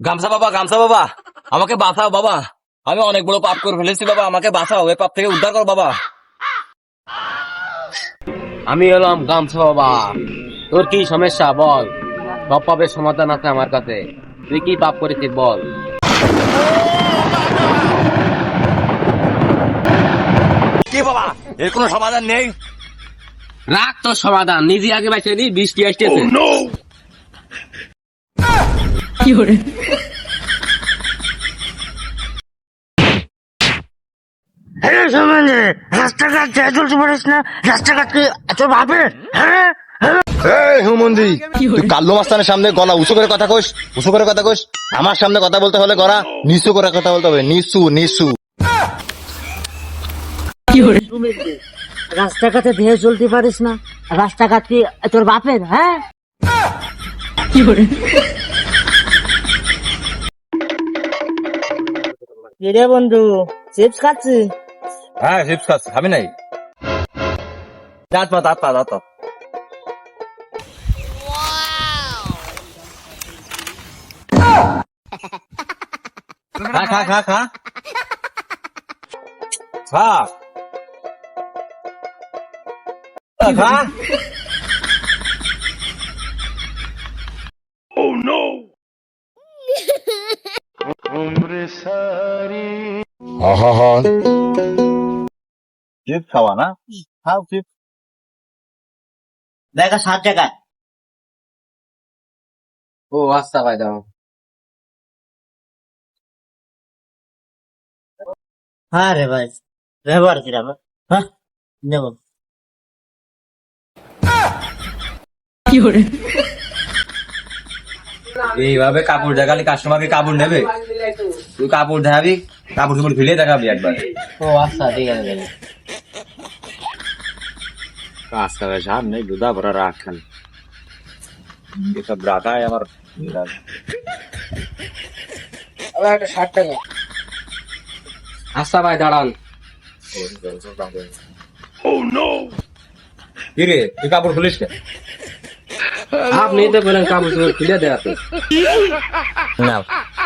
গামছা বাবা গামছা বাবা। আমাকে বাঁচাও বাবা। আমি অনেক বড় পাপ করে ফেলেছি বাবা। আমাকে বাঁচাও এই পাপ থেকে উদ্ধার করো বাবা। আমি এলাম গামছা বাবা। তোর কি সমস্যা? বল। সব পাপের সমাধান আছে আমার কাছে। তুই কি পাপ করেছিস বল। কি বাবা? এর কোনো সমাধান নেই? রাখ তোর সমাধান। নিজে আগে বাইছে নি বৃষ্টি আসতেছে। হ্যাঁ সম্বন্ধে রাস্তাঘাট যা চলতে পারিস না রাস্তাঘাট কি এত ভাবে? হ্যাঁ? এই হুমন্দি তুই কাল্লু মাস্তানের সামনে গলা উঁচু করে কথা কইস উঁচু করে কথা কইস। আমার সামনে কথা বলতে হলে গলা নিচু করে কথা বলতে হবে। নিচু নিচু। রাস্তাঘাটে ধেয়ে চলতে পারিস না রাস্তাঘাট কি তোর বাপের? হ্যাঁ? কি রে বন্ধু, চিপস খাচ্ছি। হ্যাঁ চিপস খাচ্ছি, খাবি নাই? দাঁত দাঁত দাঁত খা খা খা। খা। খা। চিপস খাওয়া না? খাও চিপস দেখা ষাট টাকা ও আচ্ছা ভাই দাও। হ্যাঁ রে ভাই ব্যবহার কিরাম হ্যাঁ নেব। এইভাবে কাপড় দেখালে কাস্টমারকে কাপড় নেবে? তুই কাপড় দেখাবি কাপড় চোপড় ফেলে দেখাবি একবার। ও আচ্ছা ঠিক আছে সামনে দুধা ভরা রাখেন এসব রাখায় আমার একটা ষাট টাকা। আচ্ছা ভাই দাঁড়ান। কি রে তুই কাপড় খুলিস আপনি তো বলেন কাপড় খুলে দেখাতে না।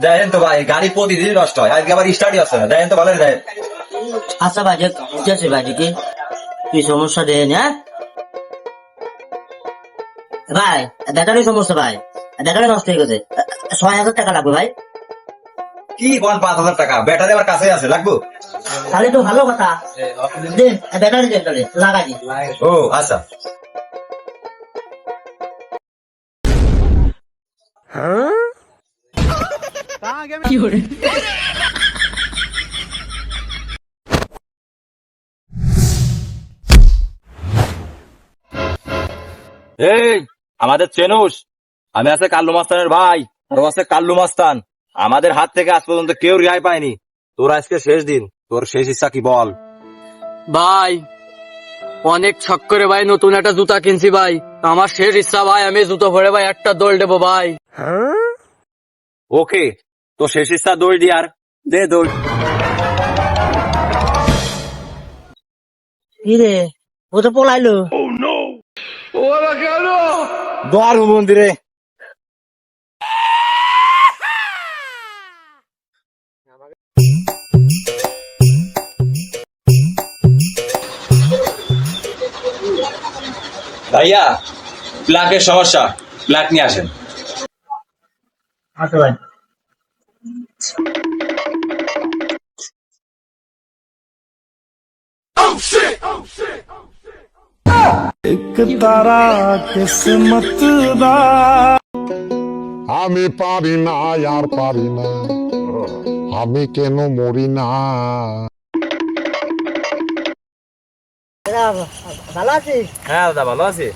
দেখেন তো ভাই গাড়ি প্রতিদিন নষ্ট হয়। আজকে আবার স্টার্টই আসছে না দেখেন তো ভালো দেখেন। আচ্ছা ভাই যে বুঝেছি ভাই দিকে কি সমস্যা দেন হ্যাঁ? ভাই ব্যাটারি সমস্যা ভাই। ব্যাটারি নষ্ট হয়ে গেছে। ছয় হাজার টাকা লাগবে ভাই। কি কোন পাঁচ হাজার টাকা? ব্যাটারি আমার কাছে আছে লাগবো? তাহলে তো ভালো কথা। দেন ব্যাটারি দেন তাহলে। লাগাই ও আচ্ছা। এই আমাদের চেনুস। আমি আছে কাল্লু মাস্তানের ভাই আর ও আছে কাল্লু মাস্তান। আমাদের হাত থেকে আজ পর্যন্ত কেউ রেহাই পায়নি। তোর আজকে শেষ দিন তোর শেষ ইচ্ছা কি বল? ভাই অনেক ছক করে ভাই নতুন একটা জুতা কিনছি ভাই। আমার শেষ ইচ্ছা ভাই আমি জুতো ভরে ভাই একটা দোল দেবো ভাই। ওকে তো শেষ ইচ্ছা দৌড় দি আর। দে দৌড়। কি রে ও তো পলাইলো। দোয়ার মন্দিরে। ভাইয়া প্লাকের সমস্যা। প্লাক নিয়ে আসেন। আচ্ছা ভাই। আমি পারি না আর পারি না। আমি কেন মরি না? ভালো আছিস? হ্যাঁ দাদা ভালো আছি।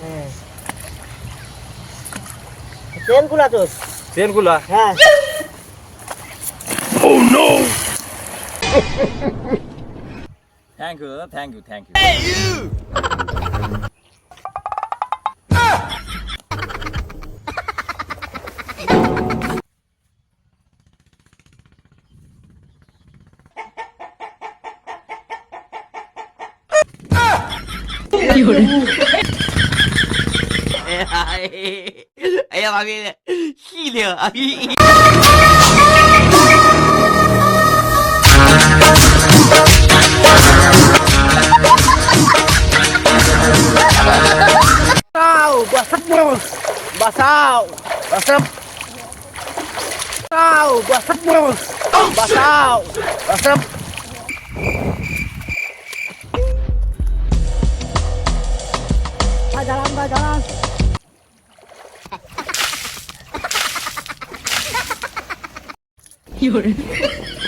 ট্রেনগুলা তোর চেন গুলা হ্যাঁ থ্যাংক ইউ দাদা thank you thank you Aí ela vira, né? filha, aí... Basau, basau, basau, basau, tau, basau, basau. Vai, Dalan, vai, ভাই দাঁড়ান